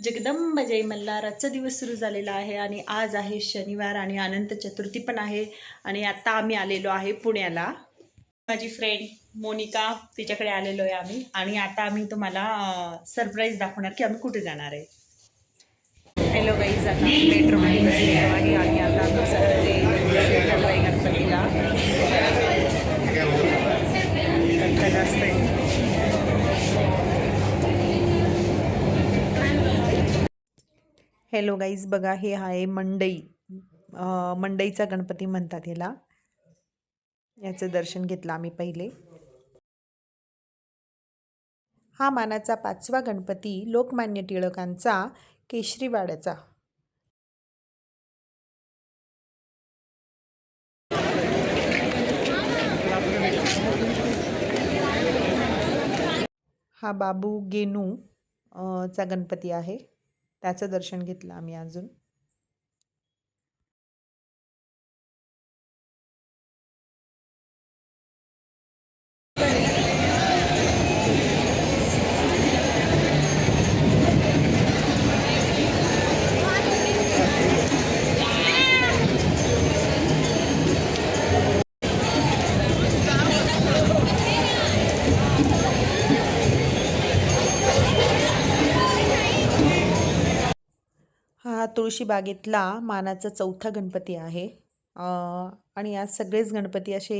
जगदंब जय मल्हार आजचा दिवस सुरू झालेला आहे आणि आज आहे शनिवार आणि अनंत चतुर्थी पण आहे आणि आता आम्ही आलेलो आहे पुण्याला. माझी फ्रेंड मोनिका तिच्याकडे आलेलो आहे आम्ही आणि आता आम्ही तुम्हाला सरप्राईज दाखवणार की आम्ही कुठे जाणार आहे. हॅलो गाईज आता मेट्रोमध्ये आणि आता हॅलो गाईज बघा हे आहे मंडई. मंडईचा गणपती म्हणतात याला याचं दर्शन घेतलं आम्ही पहिले. हा मानाचा पाचवा गणपती लोकमान्य टिळकांचा केशरीवाड्याचा. हा बाबू गेनू चा गणपती आहे. त्याचं दर्शन घेतलं आम्ही अजून. तुळशीबागेतला मानाचा चौथा गणपती आहे. आणि आज सगळेच गणपती असे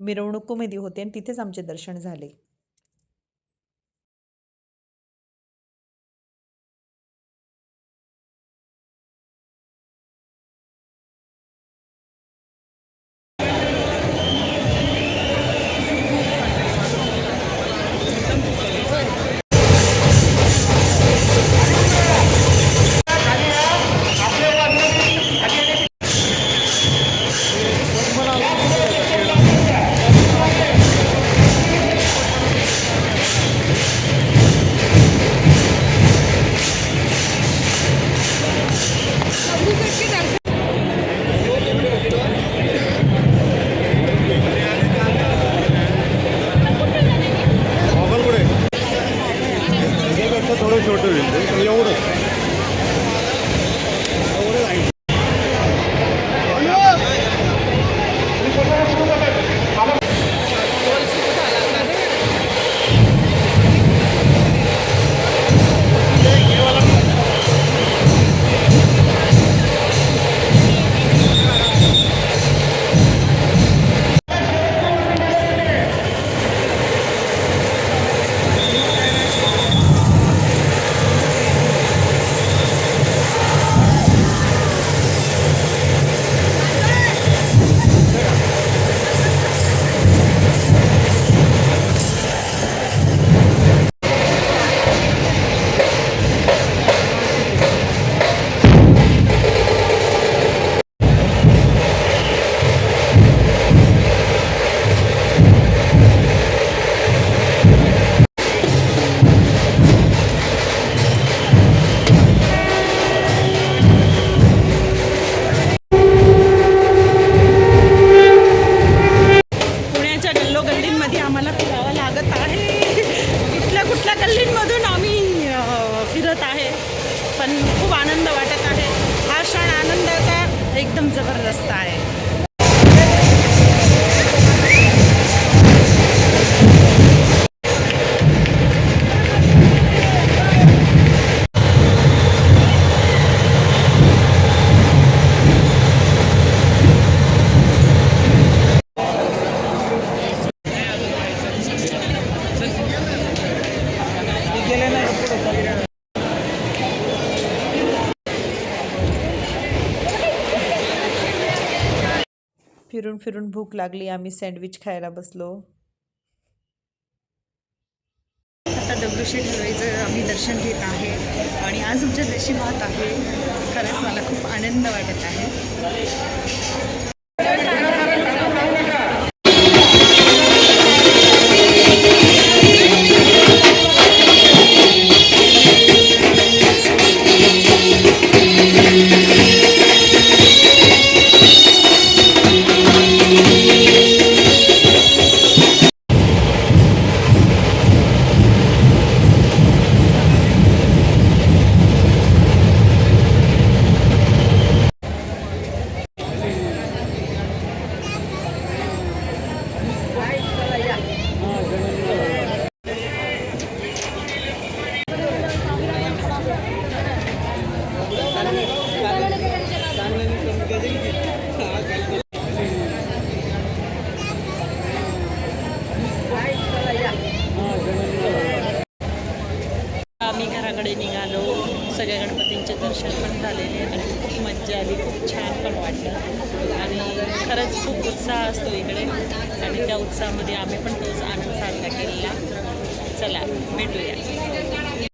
मिरवणुकीमध्ये होते आणि तिथेच आमचे दर्शन झाले. पण खूप आनंद वाटत आहे. हा क्षण आनंदाचा एकदम जबरदस्त आहे. फिरून फिरून भूक लागली आम्ही सँडविच खायला बसलो. आता दगडूशेठ हलवाईचं आम्ही दर्शन घेत आहे आणि आज आमच्या नशिबात आहे. खरंच मला खूप आनंद वाटत आहे. सगळ्या गणपतींचे दर्शन पण झालेले आणि खूप मज्जा आली खूप छान पण वाटलं. आणि खरंच खूप उत्साह असतो इकडे. आणि त्या उत्साहामध्ये आम्ही पण तोच आनंद साजरा केलेला. चला भेटूया.